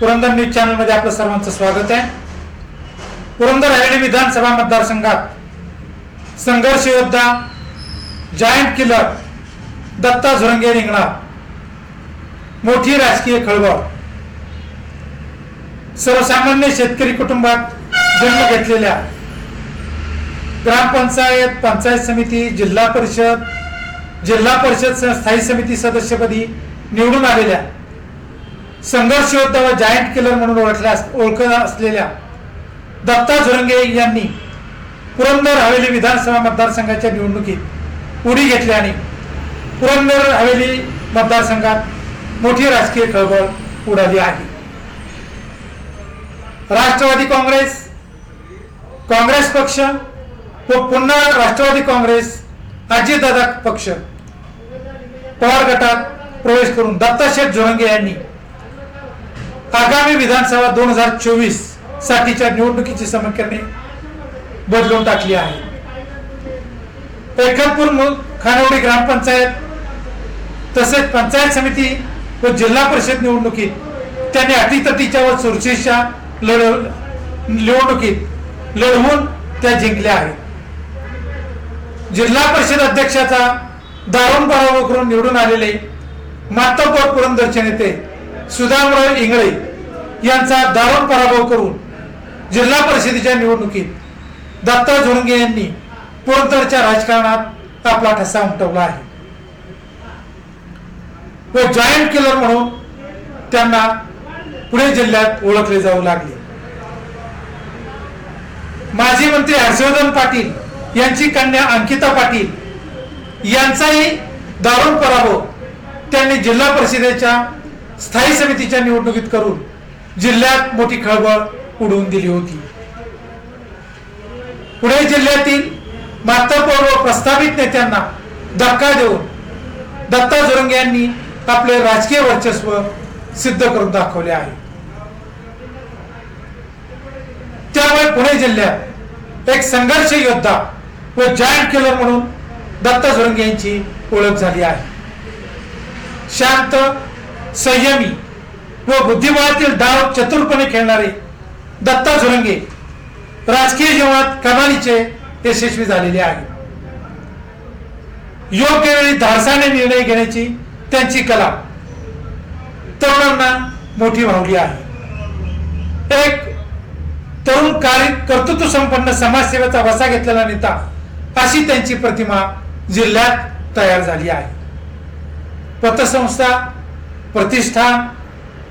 Purandar news चॅनलमध्ये आपलं सर्वांचं स्वागत आहे. पुरंदर हवेली विधानसभा मतदारसंघात संघर्ष योद्धा जायंट किलर दत्ता झुरंगे रिंगणार मोठी राजकीय खळबळ. सर्वसामान्य शेतकरी कुटुंबात जन्म घेतलेल्या ग्रामपंचायत पंचायत समिती जिल्हा परिषद जिल्हा परिषद स्थायी समिती सदस्यपदी निवडून आलेल्या संघर्ष योद्धा व जायंट किलर म्हणून ओळखल्या ओळखत असलेल्या दत्ता झुरंगे यांनी पुरंदर हवेली विधानसभा मतदारसंघाच्या निवडणुकीत उडी घेतली आणि पुरंदर हवेली मतदारसंघात मोठी राजकीय खळबळ उडाली आहे. राष्ट्रवादी काँग्रेस काँग्रेस पक्ष व पुन्हा राष्ट्रवादी काँग्रेस अजितदादा पक्ष पवार गटात प्रवेश करून दत्ताशेठ झोरंगे यांनी आगामी विधानसभा दोन हजार चोवीस साठीच्या निवडणुकीची समीकरणे बदलून टाकली आहे एकलपूर खानवडी ग्रामपंचायत तसेच पंचायत समिती व जिल्हा परिषद निवडणुकीत त्यांनी अटीतटीच्या व चुरशीच्या लढ निवडणुकीत लढवून त्या जिंकल्या आहेत. जिल्हा परिषद अध्यक्षाचा दारुण पराभव करून निवडून आलेले मातोपर पुरंदरचे नेते सुदामराव इंगळे यांचा दारुण पराभव करून जिल्हा परिषदेच्या निवडणुकीत दत्ता झोरंगे यांनी पुरंदरच्या राजकारणात आपला ठसा उमटवला आहे. व जायंट किलर म्हणून त्यांना पुणे जिल्ह्यात ओळखले जाऊ लागले. माजी मंत्री हर्षवर्धन पाटील यांची कन्या अंकिता पाटील यांचाही दारुण पराभव त्यांनी जिल्हा परिषदेच्या स्थायी समितीच्या निवडणुकीत करून जिल्ह्यात मोठी खळबळ उडवून दिली होती. पुणे जिल्ह्यातील मातरपौर व प्रस्थापित नेत्यांना धक्का देऊन दत्ता झुरंगे यांनी आपले राजकीय वर्चस्व सिद्ध करून दाखवले आहे. त्यामुळे पुणे जिल्ह्यात एक संघर्ष योद्धा व जायंट किलर म्हणून दत्ता झुरंगे यांची ओळख झाली आहे. शांत संयमी. व बुद्धिबळातील डाव चतुरपणे खेळणारे दत्ता झुरंगे राजकीय जीवनात कमालीचे यशस्वी झालेले आहे योग्य वेळी धाडसाने निर्णय घेण्याची त्यांची कला तरुणांना मोठी भावली आहे. एक तरुण कार्य कर्तृत्व संपन्न समाजसेवेचा वसा घेतलेला नेता अशी त्यांची प्रतिमा जिल्ह्यात तयार झाली आहे. पतसंस्था प्रतिष्ठान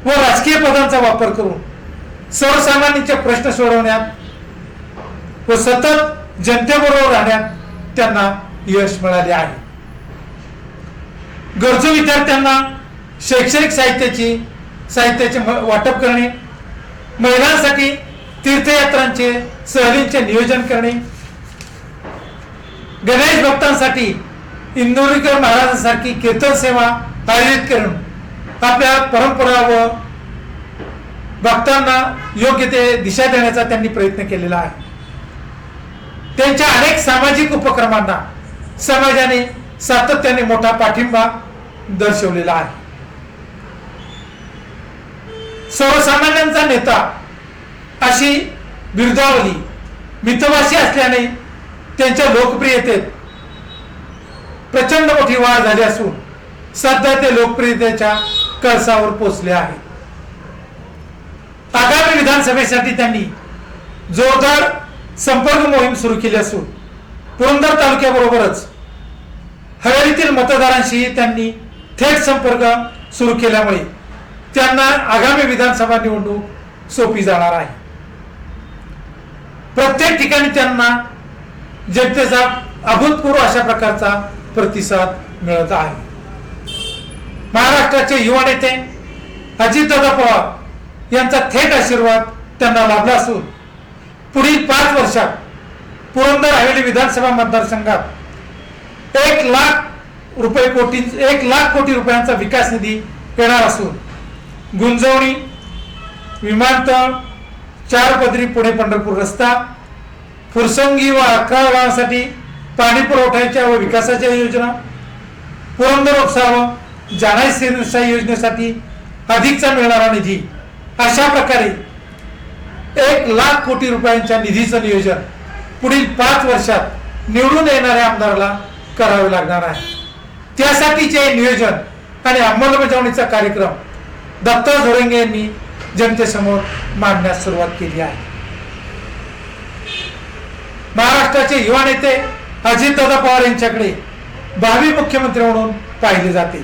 व राजकीय पदांचा वापर करून सर्वसामान्यांचे प्रश्न सोडवण्यात व सतत जनतेबरोबर राहण्यात त्यांना यश मिळाले आहे. गरजू विद्यार्थ्यांना शैक्षणिक साहित्याची साहित्याचे वाटप करणे महिलांसाठी तीर्थयात्रांचे सहलींचे नियोजन करणे गणेश भक्तांसाठी इंदोरीकर महाराजांसारखी कीर्तन सेवा आयोजित करून आपल्या परंपरा व भक्तांना योग्य ते दिशा देण्याचा त्यांनी प्रयत्न केलेला आहे. त्यांच्या अनेक सामाजिक उपक्रमांना समाजाने सातत्याने मोठा पाठिंबा दर्शवलेला आहे. सर्वसामान्यांचा नेता अशी बिरदावली मितवाशी असल्याने त्यांच्या लोकप्रियतेत प्रचंड मोठी वाढ झाली असून सध्या ते लोकप्रियतेच्या कळसावर पोचले आहेत आगामी विधानसभेसाठी त्यांनी जोरदार संपर्क मोहीम सुरू केली असून पुरंदर तालुक्याबरोबरच हवेलीतील मतदारांशी त्यांनी थेट संपर्क सुरू केल्यामुळे त्यांना आगामी विधानसभा निवडणूक सोपी जाणार आहे. प्रत्येक ठिकाणी त्यांना जनतेचा अभूतपूर्व अशा प्रकारचा प्रतिसाद मिळत आहे. महाराष्ट्राचे युवा नेते अजितदादा पवार यांचा थेट आशीर्वाद त्यांना लाभला असून पुढील पाच वर्षात पुरंदर हवेली विधानसभा मतदारसंघात एक लाख रुपये कोटी एक लाख कोटी रुपयांचा विकास निधी येणार असून गुंजवणी विमानतळ चार पदरी पुणे पंढरपूर रस्ता फुरसंगी व अकरा गावांसाठी पाणी पुरवठ्याच्या व विकासाच्या योजना पुरंदर उपसा जाणाई जानाई योजनेसाठी अधिकचा मिळणारा निधी. अशा प्रकारे एक लाख कोटी रुपयांच्या निधीचं नियोजन पुढील पाच वर्षात निवडून येणाऱ्या आमदाराला करावे लागणार आहे. त्यासाठीचे नियोजन आणि अंमलबजावणीचा कार्यक्रम दत्ता झोरंगे यांनी जनतेसमोर मांडण्यास सुरुवात केली आहे. महाराष्ट्राचे युवा नेते अजितदादा पवार यांच्याकडे भावी मुख्यमंत्री म्हणून पाहिले जाते.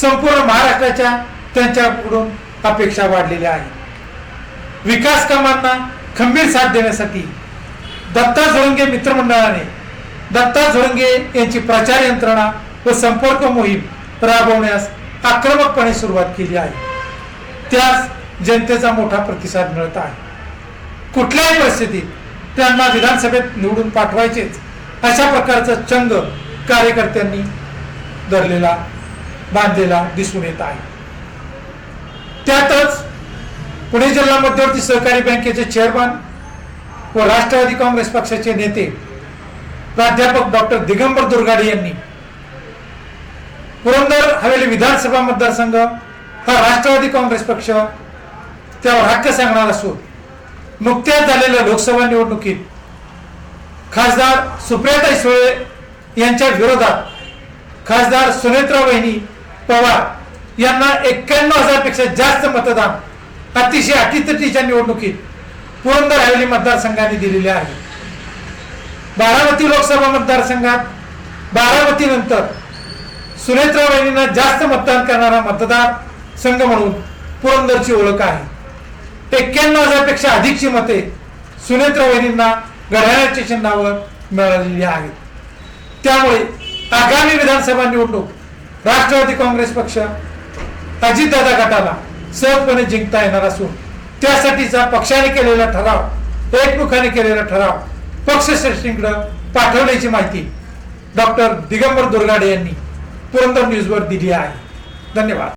संपूर्ण महाराष्ट्राच्या त्यांच्याकडून अपेक्षा वाढलेल्या आहेत. विकास कामांना खंबीर साथ देण्यासाठी दत्ता झोळंगे मित्रमंडळाने दत्ता झोळंगे यांची प्रचार यंत्रणा व संपर्क मोहीम राबवण्यास आक्रमकपणे सुरुवात केली आहे. त्यास जनतेचा मोठा प्रतिसाद मिळत आहे. कुठल्याही परिस्थितीत त्यांना विधानसभेत निवडून पाठवायचेच अशा प्रकारचं चंग कार्यकर्त्यांनी धरलेला बांधलेला दिसून येत आहे. त्यातच पुणे जिल्हा मध्यवर्ती सहकारी बँकेचे चेअरमन व राष्ट्रवादी काँग्रेस पक्षाचे नेते प्राध्यापक डॉक्टर दिगंबर दुर्गाडे यांनी पुरंदर हवेली विधानसभा मतदारसंघ हा राष्ट्रवादी काँग्रेस पक्ष त्यावर हक्क सांगणार असून नुकत्याच झालेल्या लोकसभा निवडणुकीत खासदार सुप्रियाताई सुळे यांच्या विरोधात खासदार सुनेत्रा वहिनी पवार यांना एक्क्याण्णव हजारपेक्षा जास्त मतदान अतिशय अटीतटीच्या निवडणुकीत पुरंदर हवेली मतदारसंघाने दिलेले आहे. बारामती लोकसभा मतदारसंघात बारामती नंतर सुनेत्रा जास्त मतदान करणारा मतदार संघ म्हणून पुरंदरची ओळख आहे. एक्क्याण्णव हजारपेक्षा अधिकची मते सुनेत्रा वहिनींना चिन्हावर मिळालेली आहेत. त्यामुळे आगामी विधानसभा निवडणूक राष्ट्रवादी काँग्रेस पक्ष अजितदादा गटाला सहजपणे जिंकता येणार असून त्यासाठीचा पक्षाने केलेला ठराव एकमुखाने केलेला ठराव पक्षश्रेष्ठींकडे पाठवण्याची माहिती डॉक्टर दिगंबर दुर्गाडे यांनी पुरंदर न्यूजवर दिली आहे. धन्यवाद.